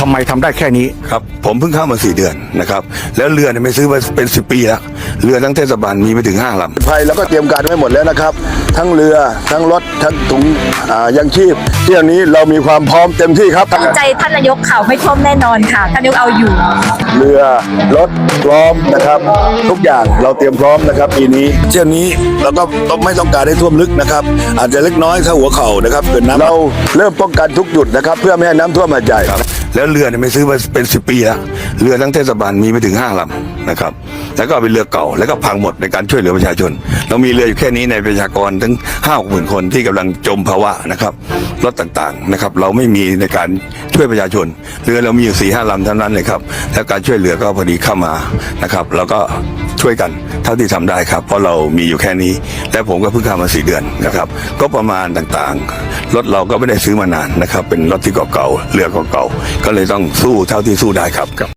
ทำไมทำได้แค่นี้ ครับผมเพิ่งเข้ามาสี่เดือนนะครับแล้วเรือเนี่ยไม่ซื้อมาเป็นสิบปีแล้วเรือทั้งเทศบาลมีไปถึงห้าลำ ภัยแล้วก็เตรียมการไว้หมดแล้วนะครับ ทั้งเรือทั้งรถทั้งถุงอ่ายังชีพเที่ยวนี้เรามีความพร้อมเต็มที่ครับ ตั้งใจท่านนายกเขาไม่ท่วมแน่นอนค่ะ ท่านนายกเอาอยู่ เรือรถพร้อมนะครับ ทุกอย่างเราเตรียมพร้อมนะครับปีนี้เที่ยวนี้เราก็ต้องไม่ต้องการให้ท่วมลึกนะครับ อาจจะเล็กน้อยถ้าหัวเข่านะครับเกิดน้ำเราเริ่มป้องกันทุกจุดนะครับ เพื่อไม่ให้น้ำท่วมหาดใหญ่ครับ แล้วเรือเนี่ยไม่ซื้อมาเป็นสิบปีแล้วเรือทั้งเทศบาลมีไปถึงห้าลำนะครับ แล้วก็เป็นเรือเก่าแล้วก็พังหมดในการช่วยเหลือประชาชน เรามีเรืออยู่แค่นี้ในประชากรถึงห้าหมื่นคนที่กำลังจมภาวะนะครับรถต่างๆนะครับ เราไม่มีในการช่วยประชาชน เรือเรามีอยู่สี่ห้าลำเท่านั้นเลยครับแล้วการช่วยเหลือก็พอดีเข้ามานะครับเราก็ ช่วยกันเท่าที่ทำได้ครับ เพราะเรามีอยู่แค่นี้ และผมก็เพิ่งเข้ามาสี่เดือนนะครับ ก็ประมาณต่างๆรถเราก็ไม่ได้ซื้อมานานนะครับ เป็นรถที่เก่าๆเรือเก่าๆก็เลยต้องสู้เท่าที่สู้ได้ครับ